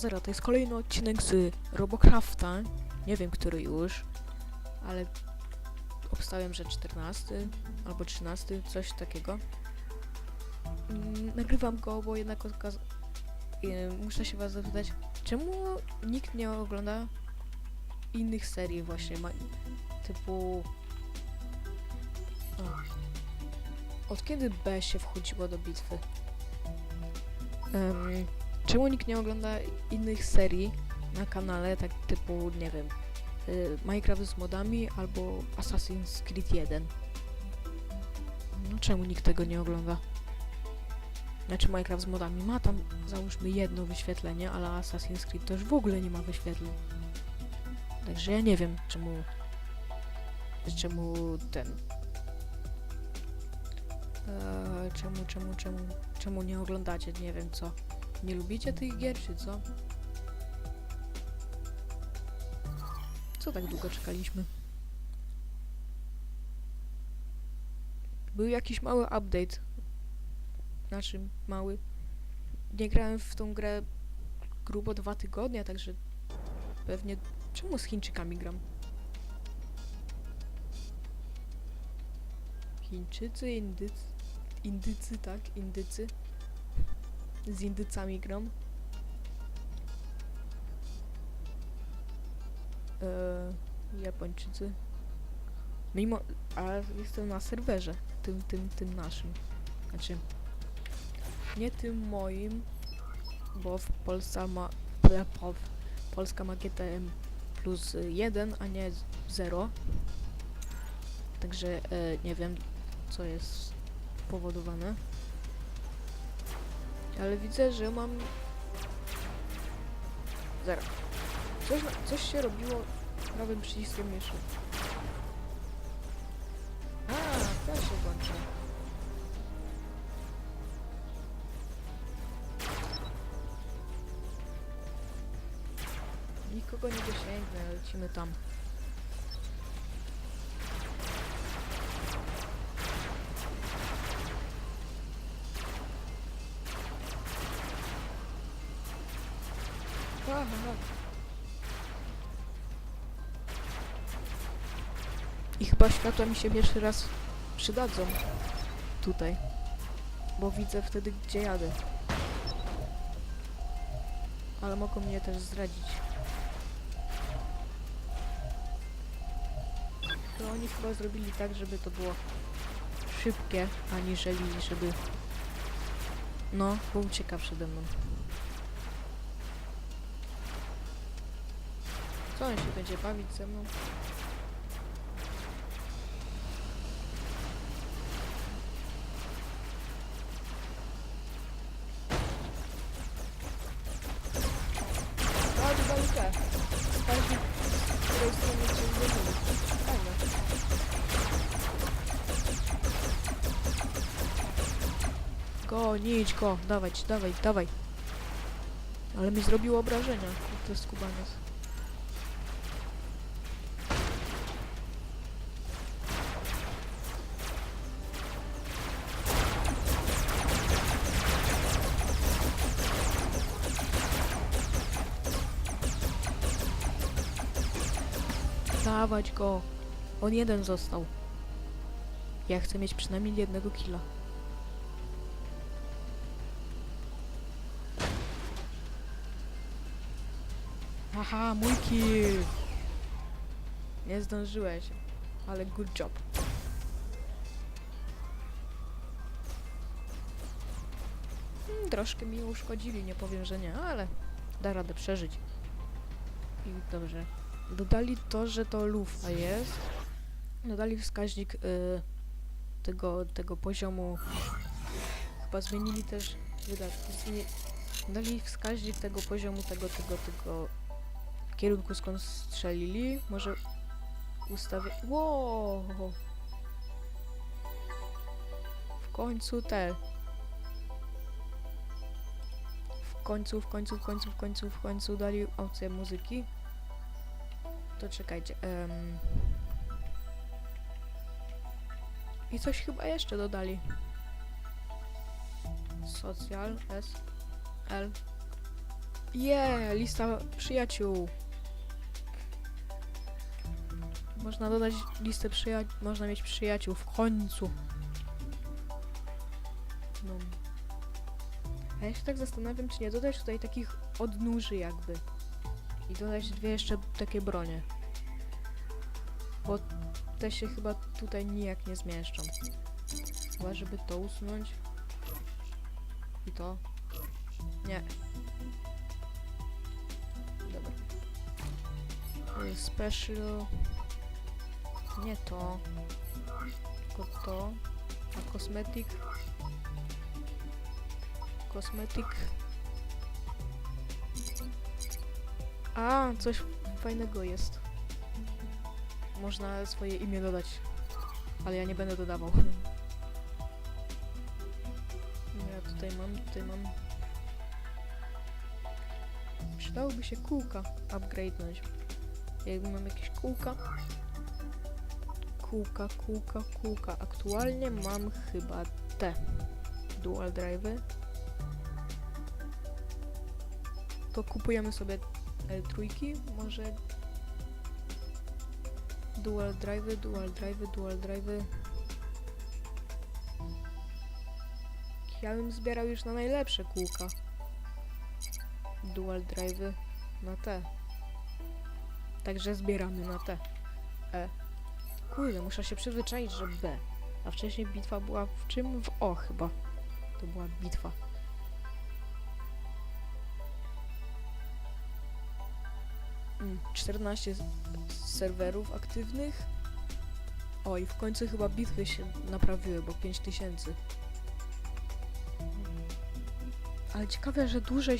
zera, to jest kolejny odcinek z Robocrafta. Nie wiem, który już, ale obstałem, że 14 albo 13, coś takiego. Mm, Nagrywam go, bo jednak y, muszę się was zapytać, czemu nikt nie ogląda innych serii właśnie, typu... O. Od kiedy B się wchodziło do bitwy? Em, czemu nikt nie ogląda innych serii na kanale, tak typu, nie wiem, y, Minecraft z modami albo Assassin's Creed 1? No czemu nikt tego nie ogląda? Znaczy Minecraft z modami ma tam załóżmy jedno wyświetlenie, ale Assassin's Creed już w ogóle nie ma wyświetleń. Także ja nie wiem czemu czemu ten eee, czemu, czemu, czemu czemu nie oglądacie, nie wiem co. Nie lubicie tych gier, czy co? Co tak długo czekaliśmy? Był jakiś mały update. Znaczy, mały. Nie grałem w tą grę grubo dwa tygodnie, także pewnie... Czemu z Chińczykami gram? Chińczycy, Indycy... Indycy, tak? Indycy. Z Indycami gram. Eee, Japończycy. Mimo... Ale jestem na serwerze. Tym, tym, tym naszym. Znaczy... Nie tym moim, bo w Polsce ma... Polska ma GTM plus 1, a nie 0. Także e, nie wiem, co jest powodowane. Ale widzę, że mam... Zero. Coś, coś się robiło prawym przyciskiem myszy. A, to się włączy. Nikogo nie dosięgnę, lecimy tam. Chyba światła mi się pierwszy raz przydadzą tutaj, bo widzę wtedy, gdzie jadę. Ale mogą mnie też zdradzić. To oni chyba zrobili tak, żeby to było szybkie, aniżeli żeby... No, bo ucieka przede mną. Co on się będzie bawić ze mną? Gonić go, dawać, dawaj, dawaj. Ale mi zrobiło obrażenia, to skubaniec. Dawać go. On jeden został. Ja chcę mieć przynajmniej jednego killa. Haha, mój kill! Nie zdążyłeś, ale good job. Hmm, troszkę mi uszkodzili, nie powiem, że nie, ale da radę przeżyć. I dobrze. Dodali to, że to lufa jest. Dodali wskaźnik y, tego, tego poziomu. Chyba zmienili też wydatki. Zmieni dali wskaźnik tego poziomu, tego, tego, tego kierunku skąd strzelili. Może ustawię. Wow! W końcu te. W końcu, w końcu, w końcu, w końcu, w końcu dali opcję muzyki. To czekajcie. em. I coś chyba jeszcze dodali. Social S L Je, lista przyjaciół. Można dodać listę przyjaciół, można mieć przyjaciół w końcu. No. A ja się tak zastanawiam, czy nie dodać tutaj takich odnóży jakby. I dodać dwie jeszcze takie bronie. Bo te się chyba tutaj nijak nie zmieszczą. Chyba, żeby to usunąć. I to. Nie. Dobra. Special. Nie to. Tylko to. A cosmetic. Cosmetic. A, coś fajnego jest. Można swoje imię dodać. Ale ja nie będę dodawał. Ja tutaj mam, tutaj mam. Przydałoby się kółka upgrade'nąć. Jakby mam jakieś kółka. Kółka, kółka, kółka. Aktualnie mam chyba te dual drive'y. To kupujemy sobie L3, może dual drive'y, dual drive'y, dual drive'y. Ja bym zbierał już na najlepsze kółka. Dual drive'y na te. Także zbieramy na te. E. Kurde, muszę się przyzwyczaić, że B. A wcześniej bitwa była w czym? W O chyba. To była bitwa. Mm, 14 s- serwerów aktywnych. O i w końcu chyba bitwy się naprawiły, bo 5000. Ale ciekawe, że dłużej,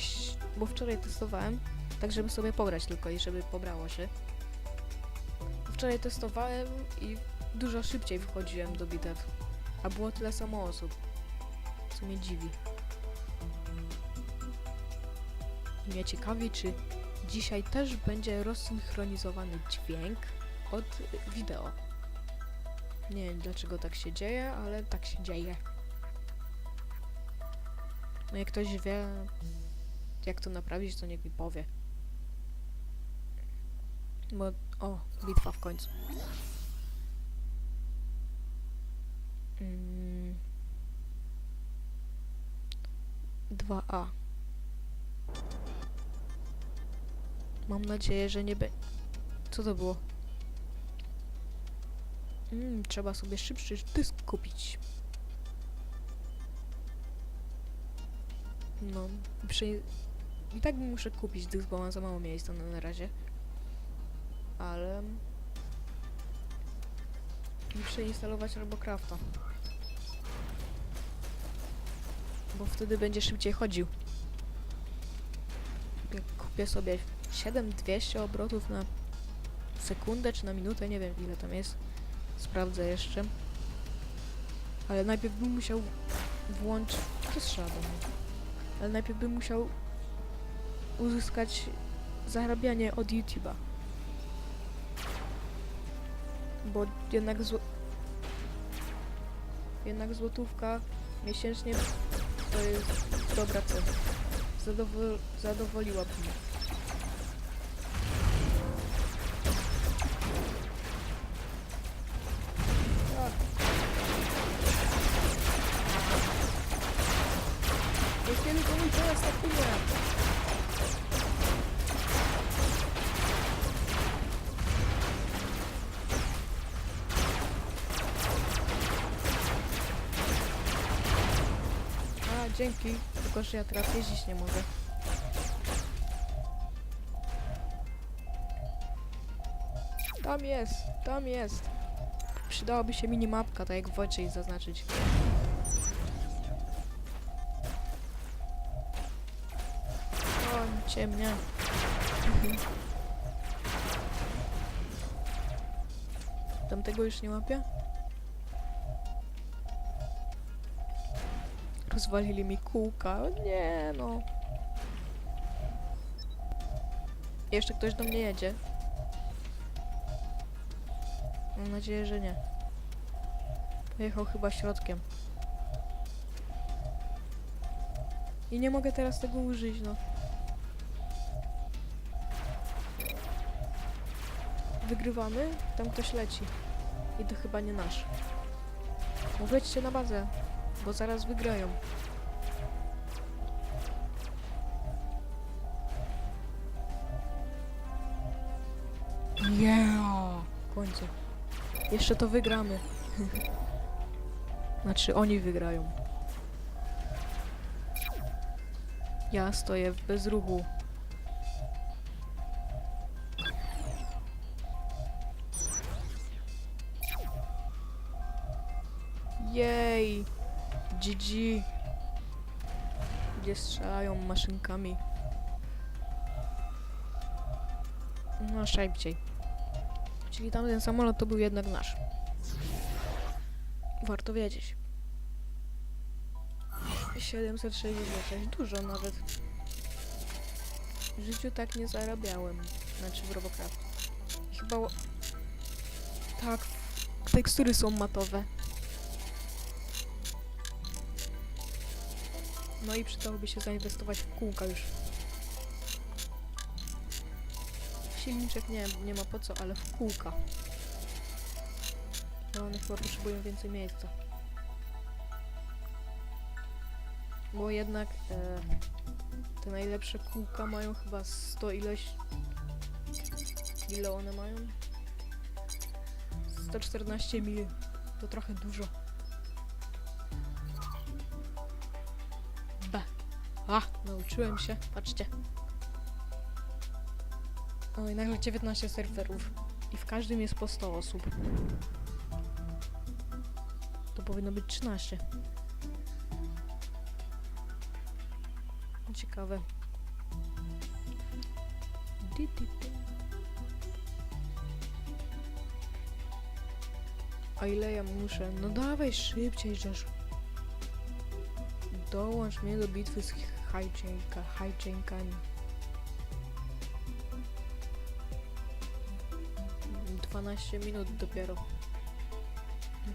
bo wczoraj testowałem, tak żeby sobie pograć tylko i żeby pobrało się. Wczoraj testowałem i dużo szybciej wchodziłem do bitew, a było tyle samo osób, co mnie dziwi. Mnie ciekawi, czy dzisiaj też będzie rozsynchronizowany dźwięk od wideo. Nie wiem dlaczego tak się dzieje, ale tak się dzieje. No jak ktoś wie, jak to naprawić, to niech mi powie. Bo, o, bitwa w końcu. Mm. 2A. Mam nadzieję, że nie będzie... Co to było? Mm, trzeba sobie szybszy dysk kupić. No, przy... i tak muszę kupić dysk, bo mam za mało miejsca na, na razie. Ale... Muszę instalować Robocrafta. Bo wtedy będzie szybciej chodził. Jak kupię sobie 7200 obrotów na sekundę czy na minutę, nie wiem ile tam jest. Sprawdzę jeszcze. Ale najpierw bym musiał włączyć... To strzela. Ale najpierw bym musiał uzyskać zarabianie od YouTube'a. Bo jednak zło... Jednak złotówka miesięcznie to jest dobra cena. Zadowol... Zadowoliłaby mnie. Tak. Jest tylko mój teraz tak. Tylko, że ja teraz jeździć nie mogę. Tam jest, tam jest. Przydałaby się minimapka, tak jak w Wojcie zaznaczyć. O, ciemnia. Tamtego już nie łapię? Rozwalili mi kółka. O nie no. no. Jeszcze ktoś do mnie jedzie. Mam nadzieję, że nie. Pojechał chyba środkiem. I nie mogę teraz tego użyć, no. Wygrywamy, tam ktoś leci. I to chyba nie nasz. Mówię na bazę bo zaraz wygrają. Yeah! W końcu. Jeszcze to wygramy. znaczy oni wygrają. Ja stoję w bezruchu. Jej! GG! Gdzie strzelają maszynkami. No szybciej. Czyli tamten samolot to był jednak nasz. Warto wiedzieć. 766, dużo nawet. W życiu tak nie zarabiałem. Znaczy w Robocraft. Chyba... Tak, tekstury są matowe. No i przydałoby się zainwestować w kółka już. Silniczek nie, nie ma po co, ale w kółka. No one chyba potrzebują więcej miejsca. Bo jednak e, te najlepsze kółka mają chyba 100 ileś... Ile one mają? 114 mil. To trochę dużo. A, nauczyłem się. Patrzcie. O, i nagle 19 serwerów. I w każdym jest po 100 osób. To powinno być 13. Ciekawe. Di, di, di. A ile ja muszę? No dawaj szybciej, żeż. Dołącz mnie do bitwy z hijinka, hijainkami. 12 minut dopiero.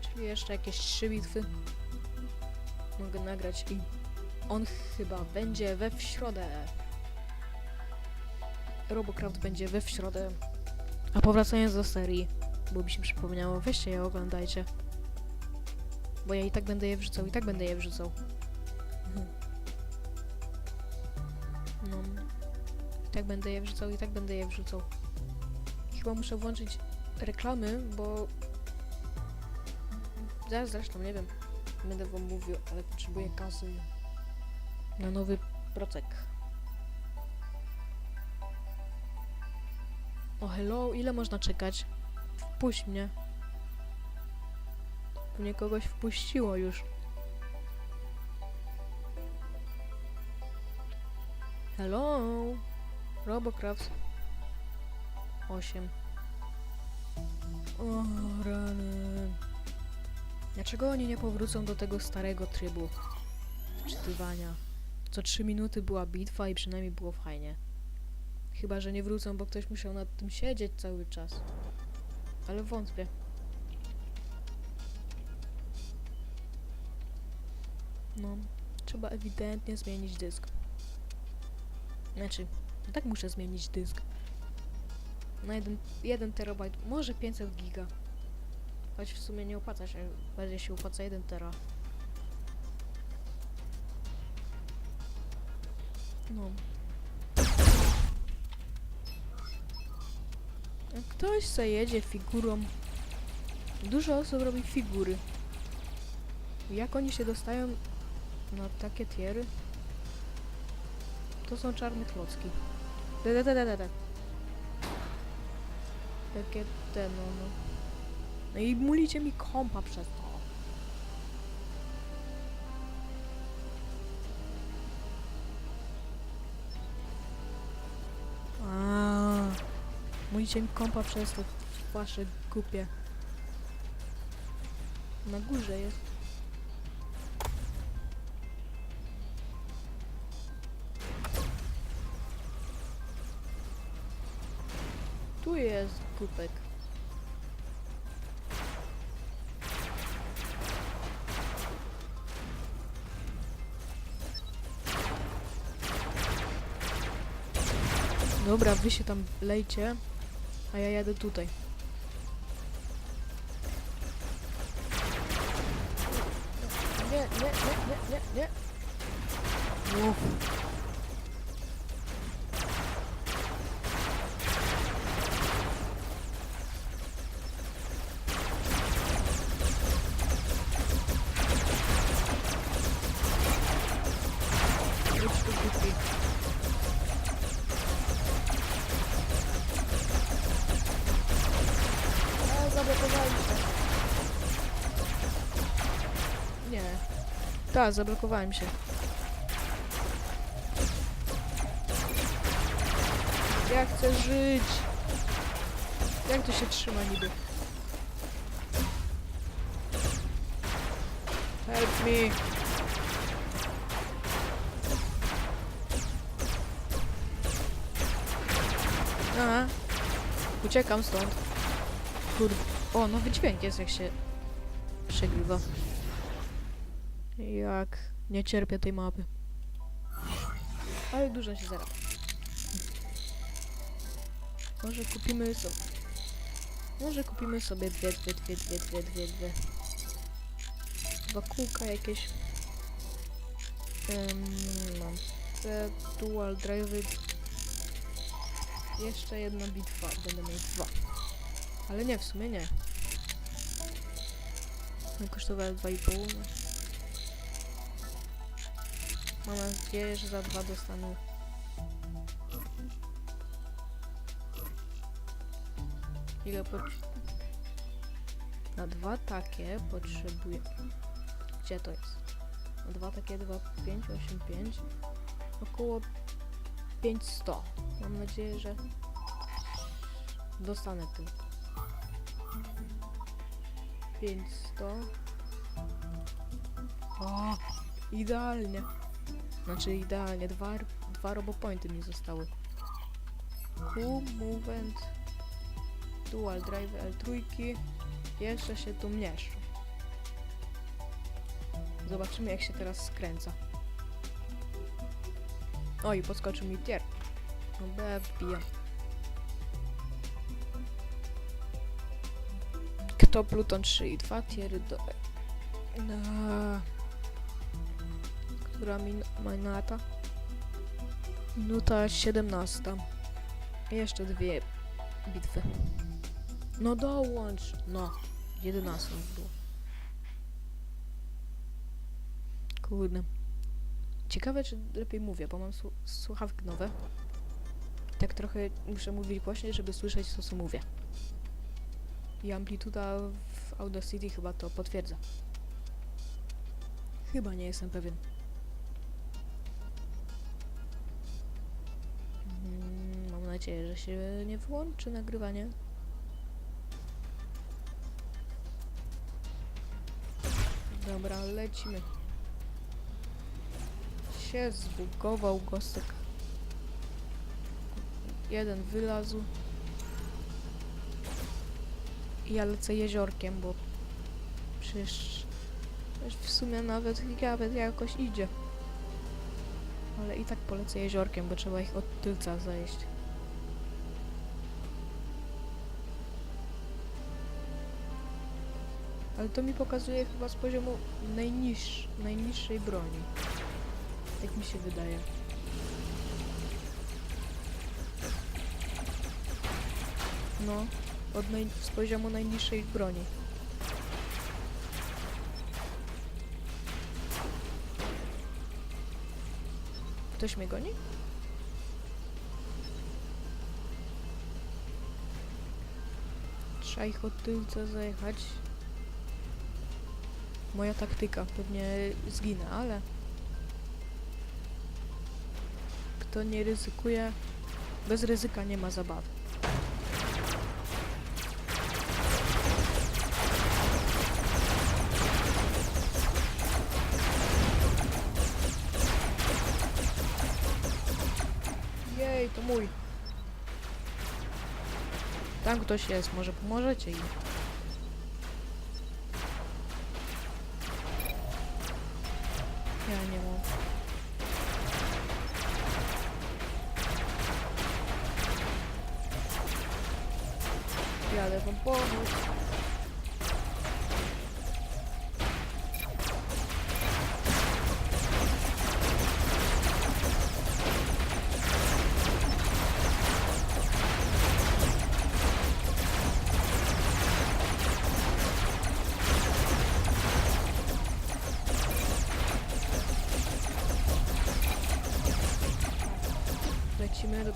Czyli jeszcze jakieś 3 bitwy mogę nagrać i on chyba będzie we w środę. Robocraft będzie we w środę. A powracając do serii, bo mi się przypomniało, weźcie je oglądajcie. Bo ja i tak będę je wrzucał, i tak będę je wrzucał. Tak będę je wrzucał, i tak będę je wrzucał. Chyba muszę włączyć reklamy, bo... Zaraz zresztą, nie wiem. Będę wam mówił, ale potrzebuję kasy na nowy procek. O hello, ile można czekać? Wpuść mnie. Mnie kogoś wpuściło już. Hello? Robocraft. 8. O, rany. Dlaczego oni nie powrócą do tego starego trybu wczytywania? Co 3 minuty była bitwa i przynajmniej było fajnie. Chyba, że nie wrócą, bo ktoś musiał nad tym siedzieć cały czas. Ale wątpię. No, trzeba ewidentnie zmienić dysk. Znaczy, i tak muszę zmienić dysk. Na 1, 1 terabajt, może 500 giga. Choć w sumie nie opłaca się, bardziej się opłaca 1 tera. No. Ktoś se jedzie figurą. Dużo osób robi figury. Jak oni się dostają na takie tiery? To są czarne klocki. De, de, de, de, de. Takie te, no, no. No i mulicie mi kompa przez to. A, Mulicie mi kompa przez to wasze głupie. Na górze jest. Tu jest kubek. Dobra, wy się tam lejcie, a ja jadę tutaj. Nie, nie, nie, nie, nie, nie. Głupi. A. Nie. Tak, zablokowałem się. Ja chcę żyć. Jak to się trzyma niby? Help me. Uciekam stąd. Kurde. O, nowy dźwięk jest jak się przegrywa. Jak nie cierpię tej mapy. Ale dużo się zarabia. Może kupimy sobie... Może kupimy sobie dwie, dwie, dwie, dwie, dwie, dwie, dwie. Dwa kółka jakieś. Um, mam te dual drive'y. Jeszcze jedna bitwa. Będę miał dwa. Ale nie, w sumie nie. No, Kosztowały 2,5. No. Mam nadzieję, że za dwa dostanę. Ile po... Na dwa takie potrzebuję... Gdzie to jest? Na dwa takie, dwa, pięć, osiem, pięć. Około 500. Mam nadzieję, że dostanę tu. 500. O, idealnie. Znaczy idealnie, dwa, dwa robopointy mi zostały. Q, movement, dual drive L3. Jeszcze się tu mieszczą. Zobaczymy jak się teraz skręca. Oj, podskoczył mi tier. No B wbijam. Kto Pluton 3 i 2 tiery do... Na... Która min minuta? Minuta 17. Jeszcze dwie bitwy. No dołącz! No, 11 było. Kurde. Ciekawe, czy lepiej mówię, bo mam słu słuchawki nowe. Tak trochę muszę mówić głośniej, żeby słyszeć, co, co mówię. I amplituda w Audacity chyba to potwierdza. Chyba nie jestem pewien. Mm, Mam nadzieję, że się nie wyłączy nagrywanie. Dobra, lecimy. Się zbugował gostek. Jeden wylazł. I ja lecę jeziorkiem, bo przecież, w sumie nawet, nawet jakoś idzie. Ale i tak polecę jeziorkiem, bo trzeba ich od tylca zajść. Ale to mi pokazuje chyba z poziomu najniż, najniższej broni. Tak mi się wydaje. No, od naj, z poziomu najniższej broni. Ktoś mnie goni? Trzeba ich od tylca zajechać. Moja taktyka. Pewnie zginę, ale... Kto nie ryzykuje... Bez ryzyka nie ma zabawy. Jej, to mój. Tam ktoś jest, może pomożecie im.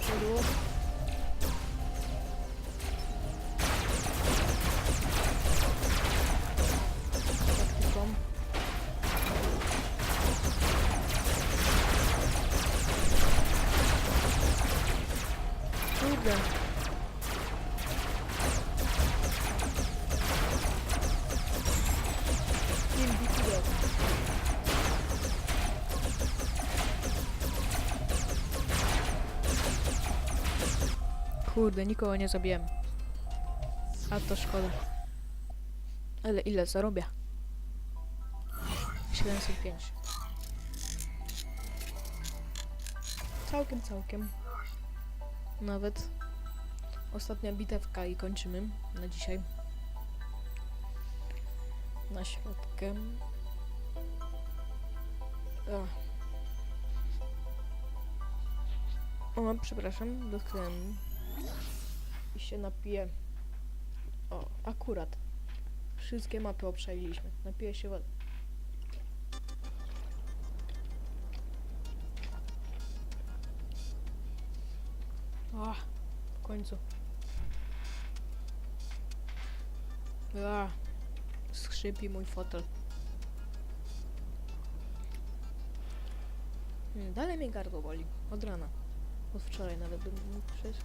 比如 Kurde, nikogo nie zabiłem. A to szkoda. Ale ile zarobię? 705. Całkiem, całkiem. Nawet. Ostatnia bitewka i kończymy na dzisiaj. Na środkę. Ach. O, przepraszam, dotknąłem. I się napiję. O, akurat. Wszystkie mapy obszaliliśmy. Napiję się wody. O, w końcu. A, skrzypi mój fotel. Dalej mnie gardło boli. Od rana. Od wczoraj nawet bym mógł przejść.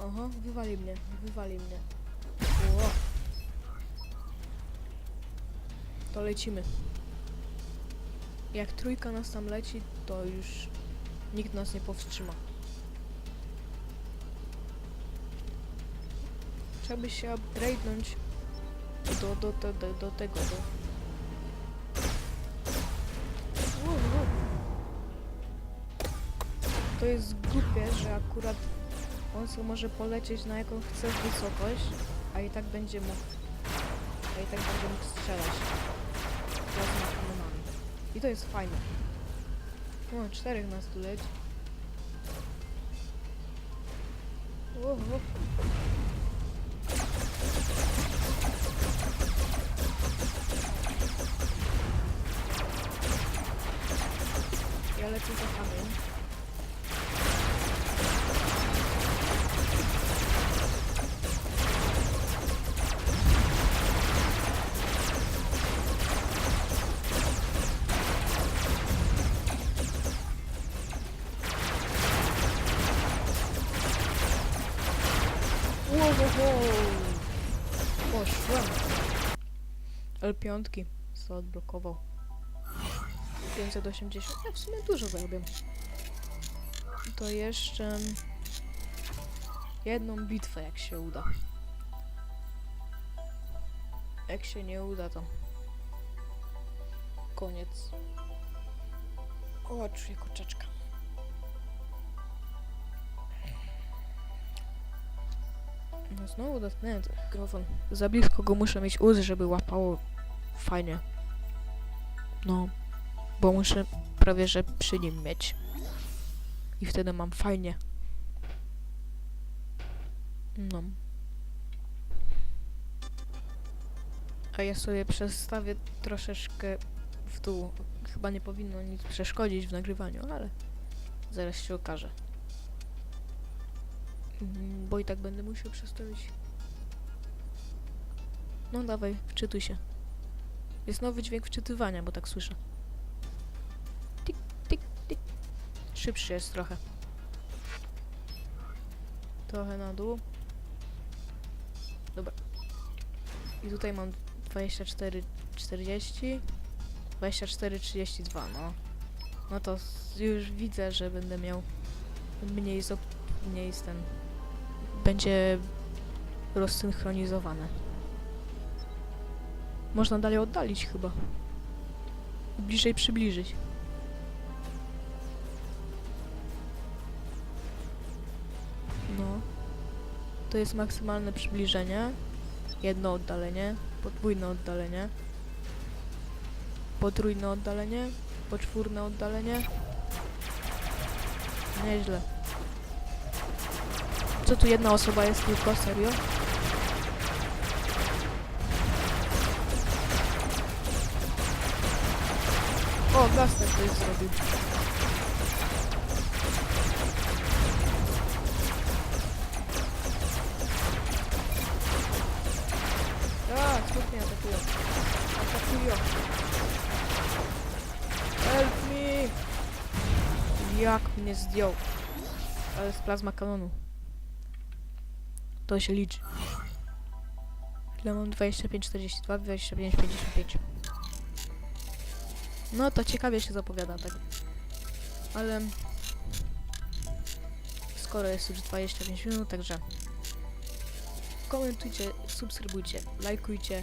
Aha, wywali mnie, wywali mnie. Ło. To lecimy. Jak trójka nas tam leci, to już nikt nas nie powstrzyma. Trzeba by się upgrade'nąć do, do, do, do, do tego, do... To jest głupie, że akurat on sobie może polecieć na jaką chce wysokość, a i tak będzie mógł, a i tak będzie mógł strzelać. I to jest fajne. O, czterech nas tu leci. O, o. Ja lecę za kamień. L5 co odblokował. 580. Ja w sumie dużo zarobię. To jeszcze jedną bitwę, jak się uda. Jak się nie uda, to koniec. O, czuję kurczaczka. No znowu ten mikrofon. Za blisko go muszę mieć uz, żeby łapało fajnie. No, bo muszę prawie że przy nim mieć. I wtedy mam fajnie. No. A ja sobie przestawię troszeczkę w dół. Chyba nie powinno nic przeszkodzić w nagrywaniu, ale zaraz się okaże. Mm, Bo i tak będę musiał przestawić. No dawaj, wczytuj się. Jest nowy dźwięk wczytywania, bo tak słyszę. Tik, tik, tik. Szybszy jest trochę. Trochę na dół. Dobra. I tutaj mam 24, 40. 24, 32, no. No to już widzę, że będę miał mniej mniej ten... Będzie rozsynchronizowane. Można dalej oddalić chyba. Bliżej przybliżyć. No. To jest maksymalne przybliżenie. Jedno oddalenie. Podwójne oddalenie. Potrójne oddalenie. Poczwórne oddalenie. Nieźle. Co tu jedna osoba jest tylko? Serio? plastek to jest zrobił. A, słuchaj, atakują. Atakują. Help me! Jak mnie zdjął. Ale z plazma kanonu. To się liczy. Ile mam 25, 42, 25, 55. No to ciekawie się zapowiada, tak. Ale... Skoro jest już 25 minut, także... Komentujcie, subskrybujcie, lajkujcie